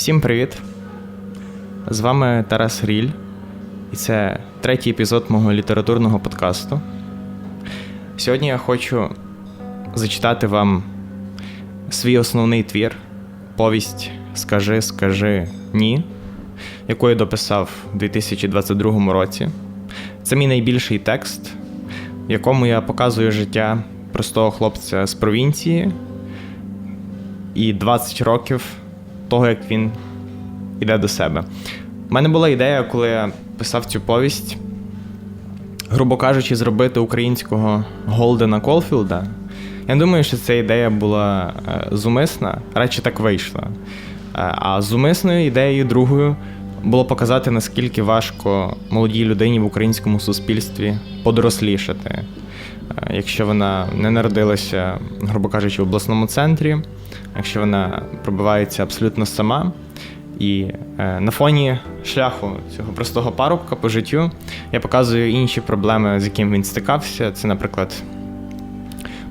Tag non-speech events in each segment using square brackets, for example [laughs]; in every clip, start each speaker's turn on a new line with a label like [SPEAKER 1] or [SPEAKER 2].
[SPEAKER 1] Всім привіт! З вами Тарас Ріль, і це третій епізод мого літературного подкасту. Сьогодні я хочу зачитати вам свій основний твір, повість Скажи, скажи ні, яку я дописав у 2022 році. Це мій найбільший текст, в якому я показую життя простого хлопця з провінції і 20 років того, як він йде до себе. У мене була ідея, коли я писав цю повість, грубо кажучи, зробити українського Голдена Колфілда. Я думаю, що ця ідея була е, зумисна, радше так вийшла. Е, А зумисною ідеєю другою було показати, наскільки важко молодій людині в українському суспільстві подорослішати, якщо вона не народилася, грубо кажучи, в обласному центрі, якщо вона пробивається абсолютно сама. І е, на фоні шляху цього простого парубка по життю я показую інші проблеми, з якими він стикався. Це, наприклад,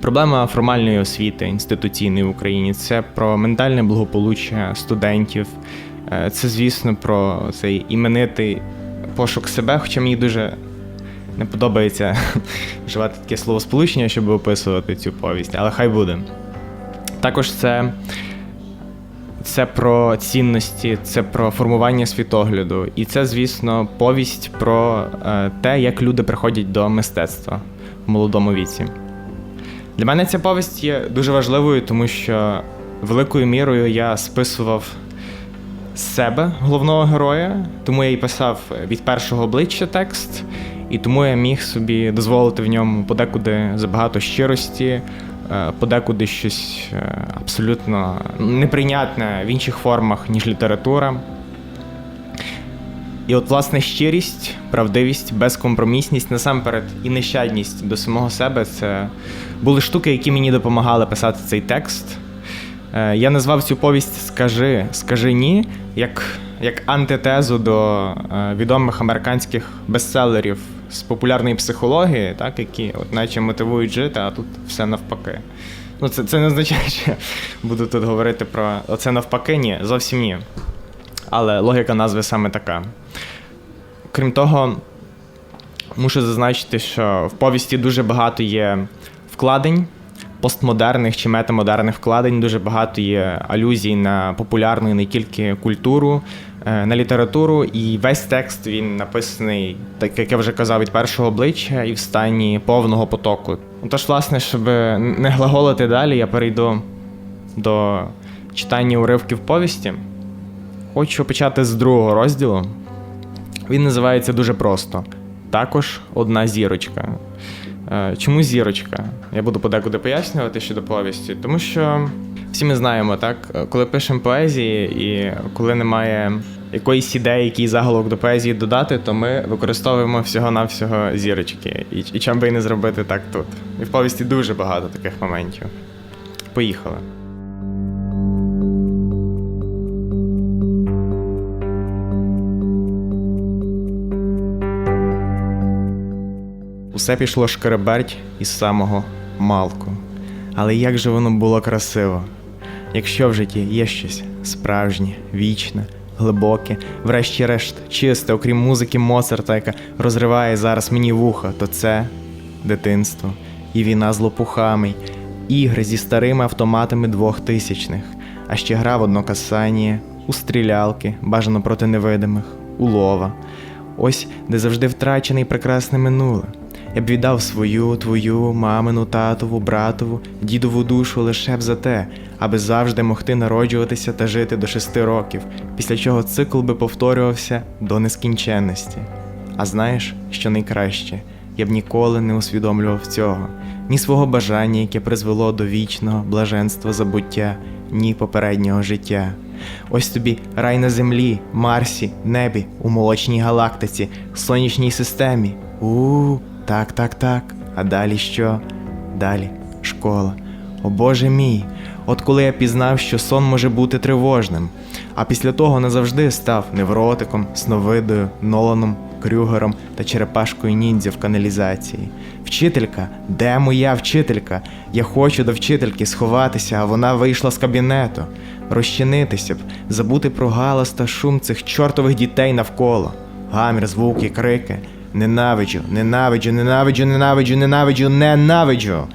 [SPEAKER 1] проблема формальної освіти інституційної в Україні, це про ментальне благополуччя студентів, е, це, звісно, про цей іменитий пошук себе, хоча мені дуже не подобається [laughs] вживати таке словосполучення, щоб описувати цю повість, але хай буде. Також це, це про цінності, це про формування світогляду. І це, звісно, повість про е, те, як люди приходять до мистецтва в молодому віці. Для мене ця повість є дуже важливою, тому що великою мірою я списував себе головного героя, тому я і писав від першого обличчя текст, і тому я міг собі дозволити в ньому подекуди забагато щирості, е, подекуди щось е, абсолютно неприйнятне в інших формах, ніж література. І от, власне, щирість, правдивість, безкомпромісність, насамперед, і нещадність до самого себе це були штуки, які мені допомагали писати цей текст. Е, Я назвав цю повість Скажи, скажи ні, як, як антитезу до відомих американських бестселерів з популярної психології, так, які от наче мотивують жити, а тут все навпаки. Ну, це, це не означає, що буду тут говорити про оце навпаки, ні, зовсім ні. Але логіка назви саме така. Крім того, мушу зазначити, що в повісті дуже багато є вкладень, постмодерних чи метамодерних вкладень, дуже багато є алюзій на популярну і не тільки культуру, е, на літературу. І весь текст він написаний, так як я вже казав, від першого обличчя і в стані повного потоку. Тож, власне, щоб не глаголити далі, я перейду до читання уривків повісті. Хочу почати з другого розділу. Він називається дуже просто. Також одна зірочка. Е, Чому зірочка? Я буду подекуди пояснювати щодо повісті, тому що всі ми знаємо, так, коли пишемо поезії і коли немає якоїсь ідеї, який заголовок до поезії додати, то ми використовуємо всього-навсього зірочки. І, і чим би і не зробити так тут. І в повісті дуже багато таких моментів. Поїхали. Усе пішло шкереберть із самого малку. Але як же воно було красиво! Якщо в житті є щось справжнє, вічне, глибоке, врешті-решт, чисте, окрім музики Моцарта, яка розриває зараз мені вуха, то це дитинство і війна з лопухами, ігри зі старими автоматами двохтисячних, а ще гра в однокасання, у стрілялки, бажано проти невидимих, у лова. Ось де завжди втрачене й прекрасне минуле. Я б віддав свою, твою, мамину, татову, братову, дідову душу лише б за те, аби завжди могти народжуватися та жити до шести років, після чого цикл би повторювався до нескінченності. А знаєш, що найкраще? Я б ніколи не усвідомлював цього, ні свого бажання, яке призвело до вічного блаженства забуття, ні попереднього життя. Ось тобі рай на землі, Марсі, небі, у молочній галактиці, сонячній системі. У, так, так, так. А далі що? Далі школа. О Боже мій! От коли я пізнав, що сон може бути тривожним, а після того назавжди став невротиком, сновидою, Ноланом, Крюгером та черепашкою ніндзя в каналізації. Вчителька, де моя вчителька? Я хочу до вчительки сховатися, а вона вийшла з кабінету. розчинитися б, забути про галас та шум цих чортових дітей навколо. Гамір, звуки, крики. Ненавиджу, ненавиджу, ненавиджу, ненавиджу, ненавиджу, ненавиджу.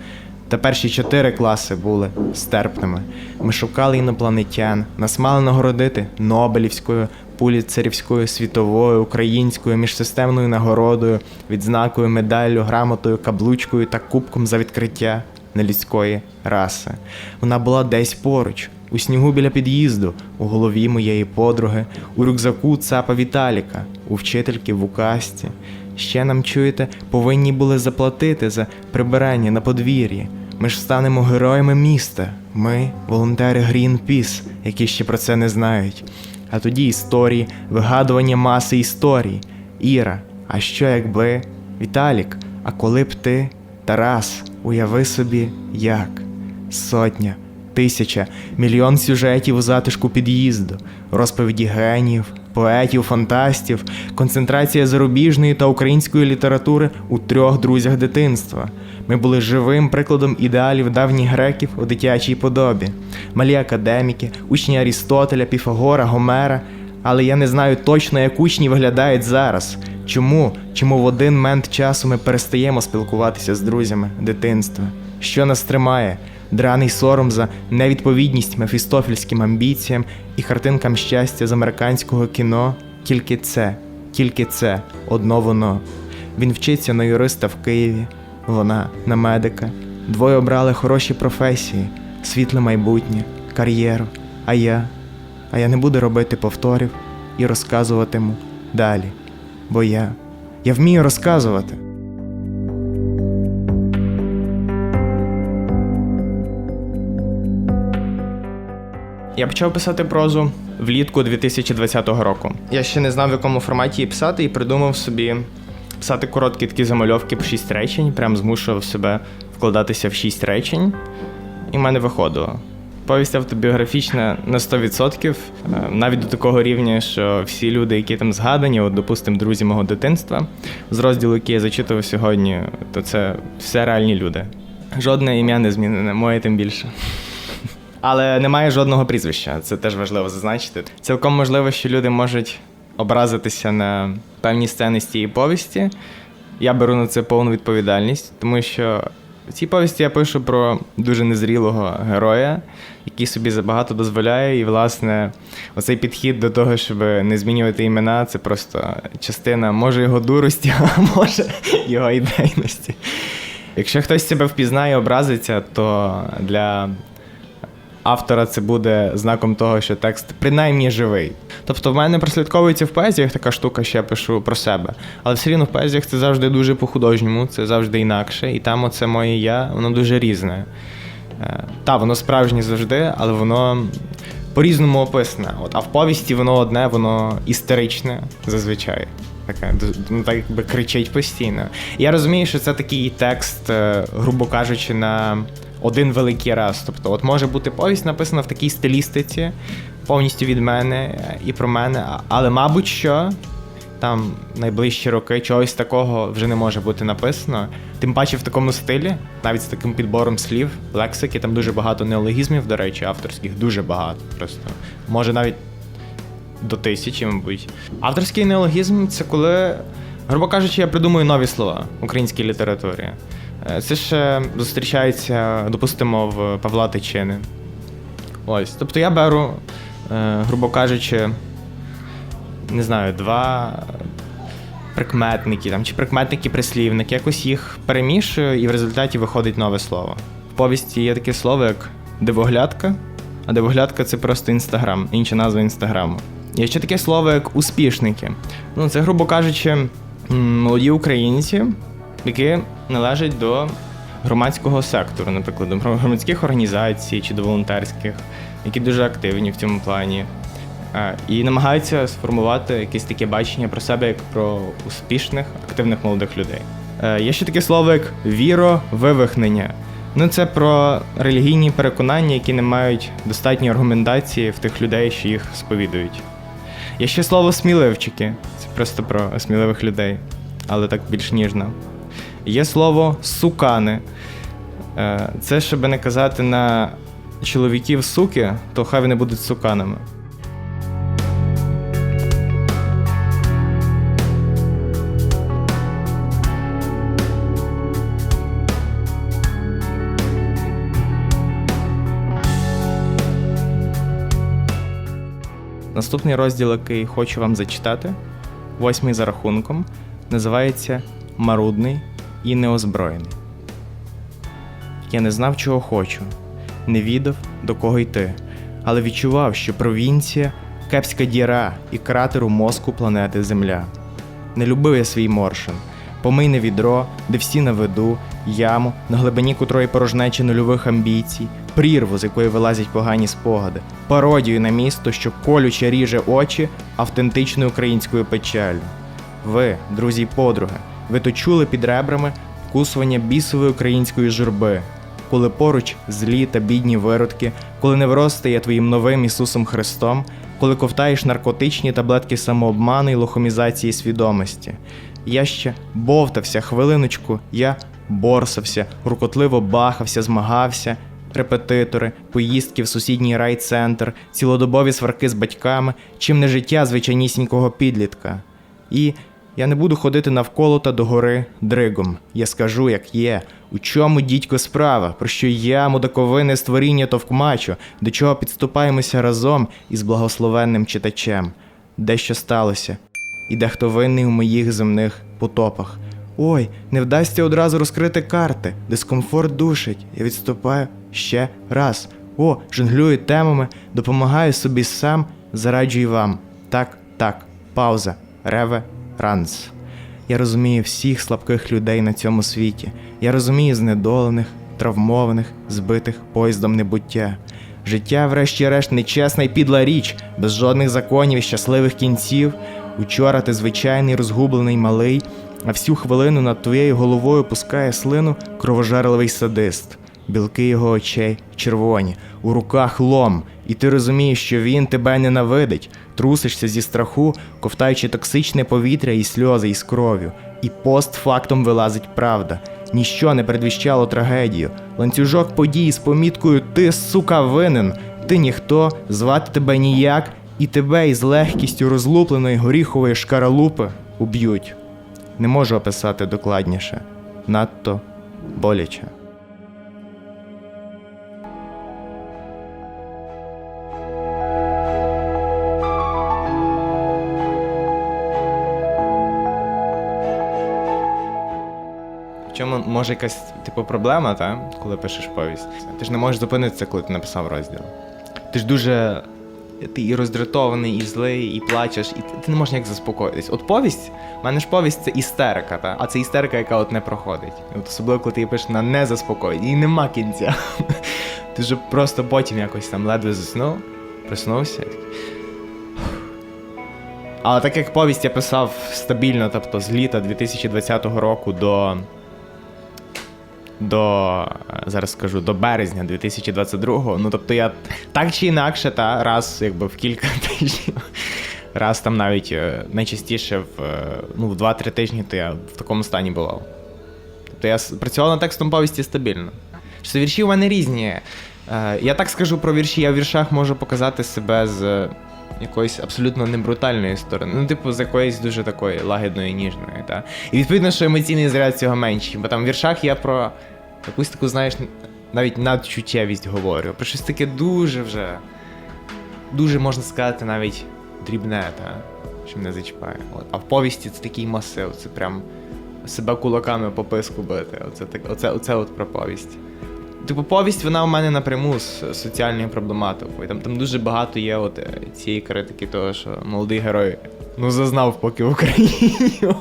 [SPEAKER 1] Та перші чотири класи були стерпними. Ми шукали інопланетян, нас мали нагородити Нобелівською, Пуліцерівською, світовою, українською, міжсистемною нагородою, відзнакою, медаллю, грамотою, каблучкою та кубком за відкриття нелюдської раси. Вона була десь поруч, у снігу біля під'їзду, у голові моєї подруги, у рюкзаку цапа Віталіка, у вчительки в указці. Ще нам чуєте, повинні були заплатити за прибирання на подвір'ї. Ми ж станемо героями міста. Ми волонтери Greenpeace, які ще про це не знають. А тоді історії, вигадування маси історій. Іра, а що якби? Віталік, а коли б ти? Тарас, уяви собі, як? Сотня, тисяча, мільйон сюжетів у затишку під'їзду, розповіді геніїв, поетів, фантастів, концентрація зарубіжної та української літератури у трьох друзях дитинства. Ми були живим прикладом ідеалів давніх греків у дитячій подобі, малі академіки, учні Арістотеля, Піфагора, Гомера. Але я не знаю точно, як учні виглядають зараз. Чому? Чому в один момент часу ми перестаємо спілкуватися з друзями дитинства? Що нас тримає? Драний сором за невідповідність мефістофільським амбіціям і картинкам щастя з американського кіно. Тільки це, тільки це, одно воно. Він вчиться на юриста в Києві, вона на медика. Двоє обрали хороші професії, світле майбутнє, кар'єру. А я, а я не буду робити повторів і розказуватиму далі. Бо я, я вмію розказувати. Я почав писати прозу влітку 2020 року. Я ще не знав, в якому форматі її писати, і придумав собі писати короткі такі замальовки по 6 речень, прям змушував себе вкладатися в 6 речень, і в мене виходило. Повість автобіографічна на 100%, е, навіть до такого рівня, що всі люди, які там згадані, от, допустимо, друзі мого дитинства, з розділу, який я зачитував сьогодні, то це все реальні люди. Жодне ім'я не змінене, моє тим більше. Але немає жодного прізвища, це теж важливо зазначити. Цілком можливо, що люди можуть образитися на певні сцени з цієї повісті. Я беру на це повну відповідальність, тому що в цій повісті я пишу про дуже незрілого героя, який собі забагато дозволяє, і, власне, оцей підхід до того, щоб не змінювати імена, це просто частина може його дурості, [laughs] а може його ідейності. Якщо хтось себе впізнає образиться, то для автора це буде знаком того, що текст принаймні живий. Тобто в мене прослідковується в поезіях така штука, що я пишу про себе. Але все рівно в поезіях це завжди дуже по-художньому, це завжди інакше. І там оце моє я, воно дуже різне. Е, Та, воно справжнє завжди, але воно по-різному описане. От, а в повісті воно одне, воно істеричне зазвичай. Таке, ну, так якби кричить постійно. Я розумію, що це такий текст, е, грубо кажучи, на один великий раз. Тобто, от може бути повість написана в такій стилістиці, повністю від мене і про мене. Але, мабуть, що там найближчі роки чогось такого вже не може бути написано. Тим паче в такому стилі, навіть з таким підбором слів, лексики, там дуже багато неологізмів, до речі, авторських, дуже багато. Просто може навіть до тисячі, мабуть. Авторський неологізм це коли, грубо кажучи, я придумую нові слова в українській літературі. Е, Це ще зустрічається, допустимо, в Павла Тичини. Ось. Тобто я беру, е, грубо кажучи, не знаю, два прикметники там, чи прикметники-прислівники, якось їх перемішую, і в результаті виходить нове слово. В повісті є таке слово, як дивоглядка, а дивоглядка це просто інстаграм, інша назва інстаграму. Є ще таке слово, як успішники. Ну, це, грубо кажучи, молоді українці, які належать до громадського сектору, наприклад, до громадських організацій чи до волонтерських, які дуже активні в цьому плані. І намагаються сформувати якесь таке бачення про себе як про успішних, активних молодих людей. Е, Є ще таке слово як віровивихнення. Ну, це про релігійні переконання, які не мають достатньої аргументації в тих людей, що їх сповідують. Є ще слово сміливчики. Це просто про сміливих людей, але так більш ніжно. Є слово сукани. Е, Це, щоб не казати на чоловіків суки, то хай вони будуть суканами. Наступний розділ, який хочу вам зачитати, восьмий за рахунком, називається Марудний і неозброєний. Я не знав, чого хочу, не відав, до кого йти, але відчував, що провінція кепська діра і кратер у мозку планети Земля. Не любив я свій моршин, помийне відро, де всі на виду, яму, на глибині котрої порожнечі нульових амбіцій, прірву, з якої вилазять погані спогади, пародію на місто, що колюче ріже очі автентичною українською печалю. Ви, друзі й подруги, ви то чули під ребрами вкусування бісової української журби, коли поруч злі та бідні виродки, коли невроз стає твоїм новим Ісусом Христом, коли ковтаєш наркотичні таблетки самообману і лохомізації свідомості. Я ще бовтався хвилиночку, я борсався, рукотливо бахався, змагався. Репетитори, поїздки в сусідній райцентр, цілодобові сварки з батьками, чим не життя звичайнісінького підлітка. І я не буду ходити навколо та догори дригом. Я скажу, як є. У чому, дідько, справа, про що я, мудаковине створіння товкмачу, до чого підступаємося разом із благословенним читачем. Дещо сталося, і дехто винний у моїх земних потопах. Ой, не вдасться одразу розкрити карти. Дискомфорт душить. Я відступаю ще раз. О, жонглюю темами, допомагаю собі сам, зараджую вам. Так, так, пауза. Реве ранс. Я розумію всіх слабких людей на цьому світі. Я розумію знедолених, травмованих, збитих поїздом небуття. Життя, врешті-решт, нечесна і підла річ, без жодних законів і щасливих кінців. Учора ти звичайний розгублений малий, а всю хвилину над твоєю головою пускає слину кровожерливий садист. Білки його очей червоні, у руках лом, і ти розумієш, що він тебе ненавидить, трусишся зі страху, ковтаючи токсичне повітря і сльози із кров'ю. І постфактом вилазить правда. Ніщо не предвіщало трагедію. Ланцюжок подій з поміткою Ти, сука, винен, ти ніхто, звати тебе ніяк, і тебе із легкістю розлупленої горіхової шкаралупи уб'ють. Не можу описати докладніше. Надто боляче. Може якась типу проблема, та? коли пишеш повість? Ти ж не можеш зупинитися, коли ти написав розділ. Ти ж дуже. Ти і роздратований, і злий, і плачеш, і ти не можеш ніяк заспокоїтись. От повість, в мене ж повість це істерика, та? а це істерика, яка от не проходить. От особливо, коли ти її пишеш на не заспокоїть, і нема кінця. [laughs] Ти ж просто потім якось там ледве заснув, проснувся. але так як повість я писав стабільно, тобто з літа 2020 року до. До зараз скажу до березня 2022, ну тобто я так чи інакше, та раз якби в кілька [laughs] тижнів, раз там навіть е, найчастіше в е, ну, в 2-3 тижні, то я в такому стані бував. Тобто я працював над текстом повісті стабільно. Що вірші у мене різні. Е, Я так скажу про вірші, я в віршах можу показати себе з якоїсь абсолютно небрутальної сторони. Ну, типу, з якоїсь дуже такої лагідної, ніжної. Та? І відповідно, що емоційний заряд цього менший. Бо там в віршах я про якусь таку, знаєш, навіть надчуттєвість говорю. Про щось таке дуже вже. Дуже можна сказати, навіть дрібне, та? що мене зачіпає. От. А в повісті це такий масив, це прям себе кулаками по писку бити. Оце, так, оце, оце от про повість. Типу, повість вона у мене напряму з соціальною проблематикою. Там, там дуже багато є от е, цієї критики, того, що молодий герой ну зазнав поки в Україні. [laughs]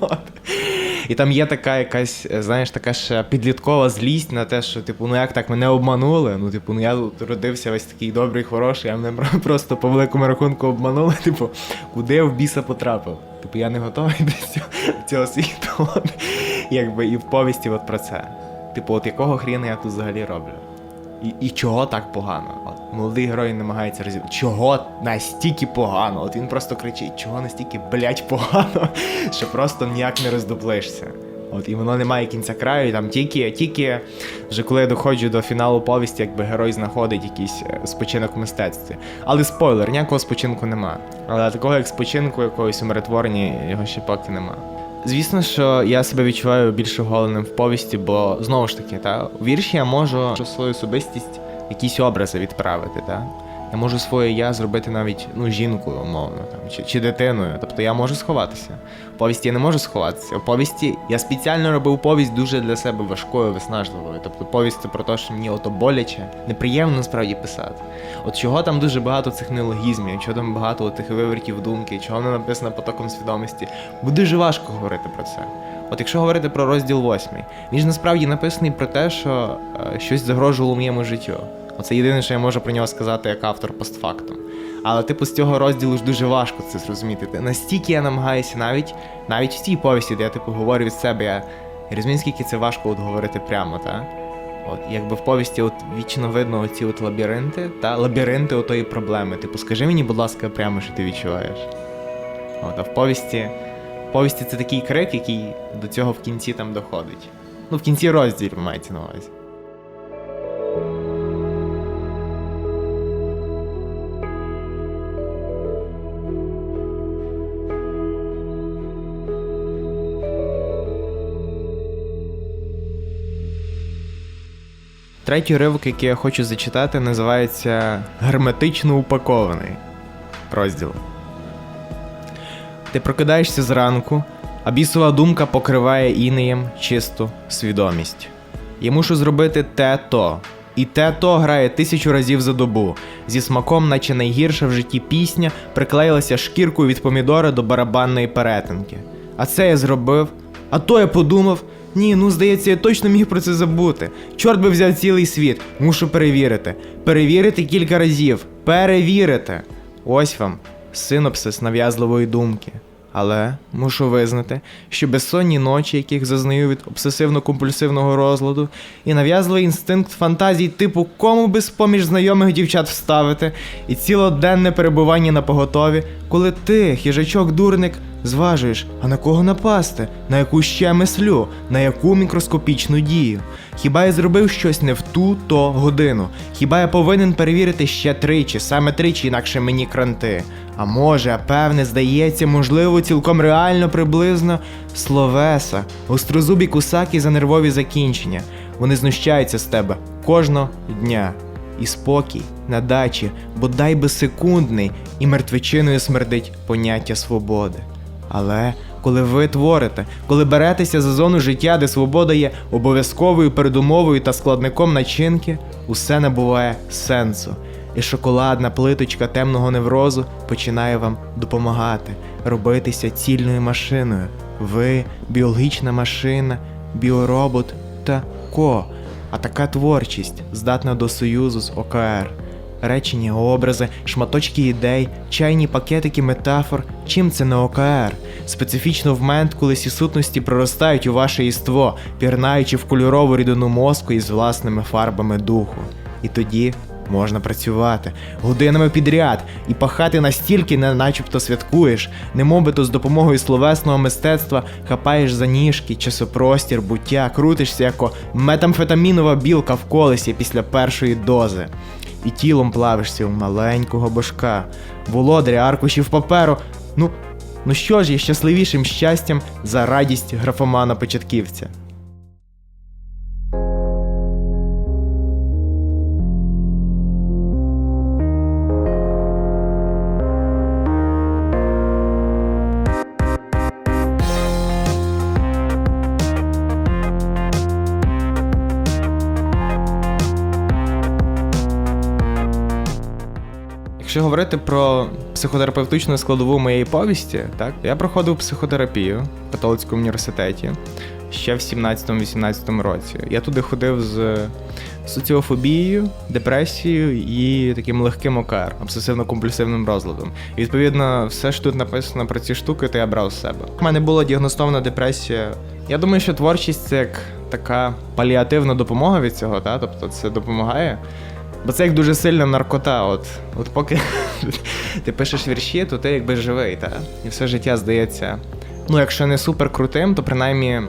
[SPEAKER 1] І там є така якась, е, знаєш, така ще підліткова злість на те, що, типу, ну як так мене обманули. Ну, типу, ну я тут родився весь такий добрий, хороший, а мене [laughs] просто по великому рахунку обманули. [laughs] Типу, куди я в біса потрапив? Типу, я не готовий [laughs] до цього, цього світу. От. Якби і в повісті от про це. Типу, от якого хріна я тут взагалі роблю? І, чого так погано? От молодий герой намагається розібрати. Чого настільки погано? От він просто кричить, чого настільки блять погано, [laughs] що просто ніяк не роздуплишся. От, і воно не має кінця краю, і там тільки, тільки вже коли я доходжу до фіналу повісті, якби герой знаходить якийсь е, спочинок в мистецтві. Але спойлер, ніякого спочинку нема. Але такого як спочинку якогось умиротворення його ще поки нема. Звісно, що я себе відчуваю більш оголеним в повісті, бо знову ж таки, та, у вірші я можу свою особистість, якісь образи відправити. Та? Я можу своє я зробити навіть ну, жінкою, умовно, там, чи, чи дитиною. Тобто я можу сховатися. В повісті я не можу сховатися. В повісті я спеціально робив повість дуже для себе важкою, виснажливою. Тобто повість це про те, що мені ото боляче, неприємно насправді писати. От чого там дуже багато цих нелогізмів, чого там багато тих вивертів думки, чого не написано потоком свідомості. Бо дуже важко говорити про це. От якщо говорити про розділ восьмий, він ж насправді написаний про те, що е, щось загрожувало моєму життю. Оце єдине, що я можу про нього сказати як автор постфактум. Але типу з цього розділу ж дуже важко це зрозуміти. Настільки я намагаюся навіть навіть в цій повісті, де я типу говорю від себе, я, розумію, скільки це важко от говорити прямо, та? От, якби в повісті от вічно видно оці от лабіринти, та лабіринти отої проблеми. Типу, скажи мені, будь ласка, прямо, що ти відчуваєш. От, а в повісті, в повісті це такий крик, який до цього в кінці там доходить. Ну, в кінці розділу мається на увазі. Третій ривок, який я хочу зачитати, називається Герметично упакований розділ. Ти прокидаєшся зранку, а бісова думка покриває інеєм чисту свідомість. Я мушу зробити те то. І те то грає тисячу разів за добу. Зі смаком, наче найгірша в житті пісня, приклеїлася шкіркою від помідора до барабанної перетинки. А це я зробив. А то я подумав. Ні, ну здається, я точно міг про це забути. Чорт би взяв цілий світ. Мушу перевірити. Перевірити кілька разів. Перевірити. Ось вам синопсис нав'язливої думки. Але мушу визнати, що безсонні ночі, яких зазнаю від обсесивно-компульсивного розладу, і нав'язливий інстинкт фантазій типу кому би з-поміж знайомих дівчат вставити, і цілоденне перебування на поготові, коли ти, хижачок дурник, зважуєш, а на кого напасти, на яку ще мислю, на яку мікроскопічну дію. Хіба я зробив щось не в ту то годину? Хіба я повинен перевірити ще тричі, саме тричі, інакше мені кранти? А може, а певне, здається, можливо, цілком реально приблизно словеса, гострозубі кусаки за нервові закінчення. Вони знущаються з тебе кожного дня. І спокій на дачі, бодай би секундний, і мертвечиною смердить поняття свободи. Але коли ви творите, коли беретеся за зону життя, де свобода є обов'язковою передумовою та складником начинки, усе набуває сенсу. І шоколадна плиточка темного неврозу починає вам допомагати робитися цільною машиною. Ви біологічна машина, біоробот та ко. А така творчість здатна до союзу з ОКР. Речення, образи, шматочки ідей, чайні пакетики метафор. Чим це не ОКР? Специфічно в момент, коли ці сутності проростають у ваше єство, пірнаючи в кольорову рідину мозку із власними фарбами духу. І тоді можна працювати годинами підряд і пахати настільки, не начебто святкуєш, немовбито з допомогою словесного мистецтва хапаєш за ніжки, часопростір, буття, крутишся як метамфетамінова білка в колесі після першої дози. І тілом плавишся у маленького божка, володаря аркушів паперу. Ну, ну що ж є щасливішим щастям за радість графомана початківця? Якщо говорити про психотерапевтичну складову моєї повісті, так я проходив психотерапію в католицькому університеті ще в 17-18 році. Я туди ходив з соціофобією, депресією і таким легким ОКР, обсесивно-компульсивним розладом. І відповідно, все, що тут написано про ці штуки, то я брав з себе. У мене була діагностована депресія. Я думаю, що творчість це як така паліативна допомога від цього, та? тобто це допомагає. Бо це як дуже сильна наркота. От от поки ти пишеш вірші, то ти якби живий, та? і все життя здається. Ну, якщо не супер крутим, то принаймні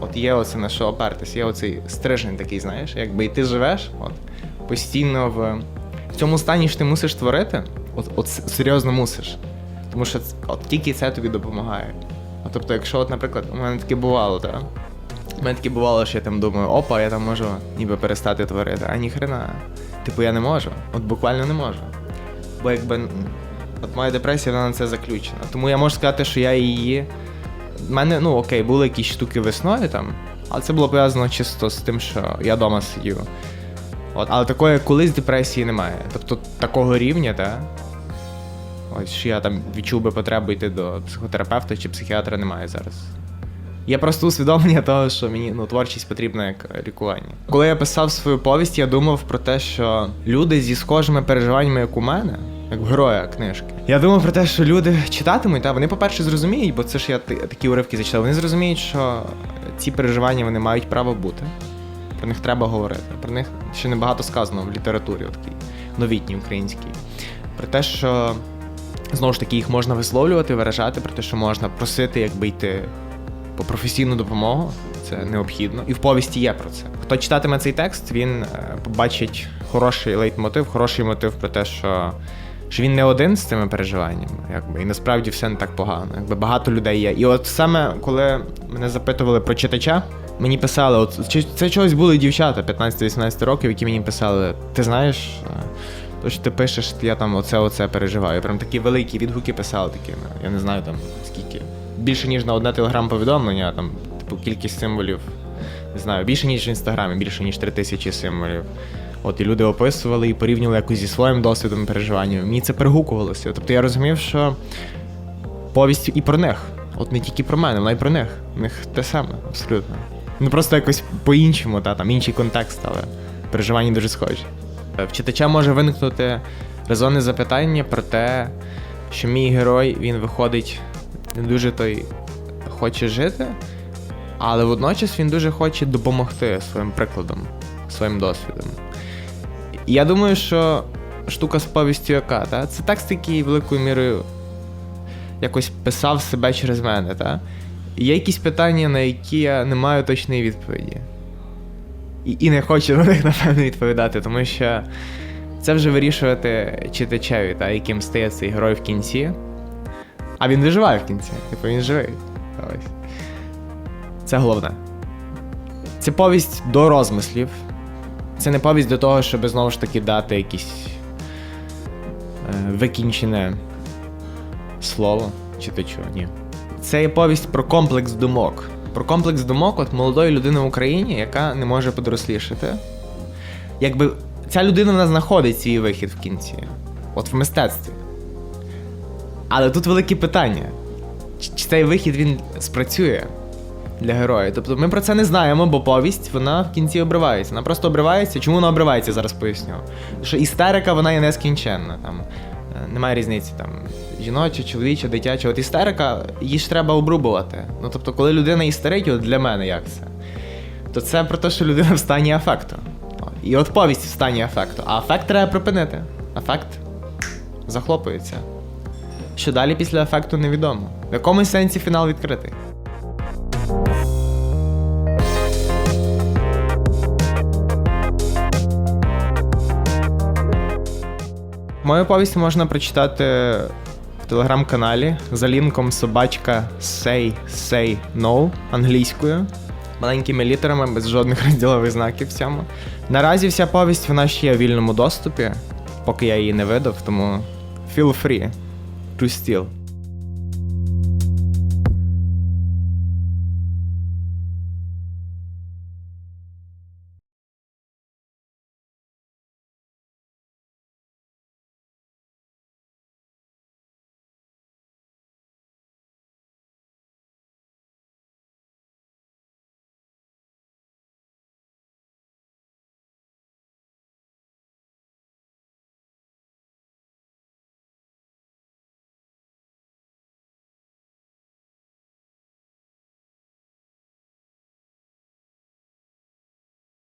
[SPEAKER 1] от є оце на що опертись, є оцей стрижень такий, знаєш, якби і ти живеш, от постійно в, в цьому стані що ти мусиш творити, от, от серйозно мусиш. Тому що от тільки це тобі допомагає. А тобто, якщо, от, наприклад, у мене таке бувало, так? У мене таке бувало, що я там думаю, опа, я там можу ніби перестати творити, а ніхрена. Типу, я не можу. От буквально не можу. Бо якби от моя депресія вона на це заключена. Тому я можу сказати, що я її. У мене, ну окей, були якісь штуки весною там, але це було пов'язано чисто з тим, що я вдома сидів. От, але такої колись депресії немає. Тобто такого рівня, та, ось що я там відчув би потребу йти до психотерапевта чи психіатра немає зараз. Є просто усвідомлення [laughs] того, що мені ну, творчість потрібна як лікування. Коли я писав свою повість, я думав про те, що люди зі схожими переживаннями, як у мене, як героя книжки. Я думав про те, що люди читатимуть, та вони, по-перше, зрозуміють, бо це ж я такі уривки зачитав. Вони зрозуміють, що ці переживання вони мають право бути. Про них треба говорити. Про них ще небагато сказано в літературі, такій новітній українській. Про те, що знову ж таки їх можна висловлювати, виражати, про те, що можна просити, якби йти по професійну допомогу. Це необхідно. І в повісті є про це. Хто читатиме цей текст, він е, побачить хороший лейтмотив, хороший мотив про те, що, що він не один з цими переживаннями, якби, і насправді все не так погано. Якби багато людей є. І от саме коли мене запитували про читача, мені писали, от чи- це чогось були дівчата 15-18 років, які мені писали: ти знаєш, е, то що ти пишеш, я там оце оце переживаю. Прям такі великі відгуки писали такі. Я не знаю там скільки. Більше ніж на одне телеграм-повідомлення, там, типу, кількість символів. Не знаю, більше ніж в інстаграмі, більше ніж 3 тисячі символів. От і люди описували і порівнювали якось зі своїм досвідом переживання. Мені це перегукувалося. Тобто я розумів, що повість і про них. От не тільки про мене, вона і про них. У них те саме, абсолютно. Ну просто якось по-іншому, та там інший контекст, але переживання дуже схожі. Е, В читача може виникнути резонне запитання про те, що мій герой він виходить не дуже той хоче жити, але водночас він дуже хоче допомогти своїм прикладом, своїм досвідом. Я думаю, що штука з повістю яка, та? це текст, який великою мірою якось писав себе через мене. Та? Є якісь питання, на які я не маю точної відповіді. І, і не хочу на них, напевно, відповідати, тому що це вже вирішувати читачеві, та, яким стає цей герой в кінці. А він виживає в кінці. Типу він живий. Це головне. Це повість до розмислів. Це не повість до того, щоб знову ж таки дати якісь е, викінчене слово читачу. Ні. Це є повість про комплекс думок. Про комплекс думок от молодої людини в Україні, яка не може подорослішати. Якби ця людина вона знаходить свій вихід в кінці. От в мистецтві. Але тут велике питання: чи, цей вихід він спрацює для героя? Тобто ми про це не знаємо, бо повість вона в кінці обривається. Вона просто обривається. Чому вона обривається, зараз поясню. Що істерика вона є нескінченна. Там, е, немає різниці там жіноча, чоловіча, дитяча. От істерика, її ж треба обрубувати. Ну тобто, коли людина істерить, от для мене як це? То це про те, що людина в стані афекту. І от повість в стані афекту. А афект треба припинити. Афект захлопується. Що далі після ефекту невідомо. В якомусь сенсі фінал відкритий. Мою повість можна прочитати в телеграм-каналі за лінком собачка say, say no англійською. Маленькими літерами, без жодних [laughs] розділових знаків в цьому. Наразі вся повість вона ще є в вільному доступі, поки я її не видав, тому feel free to.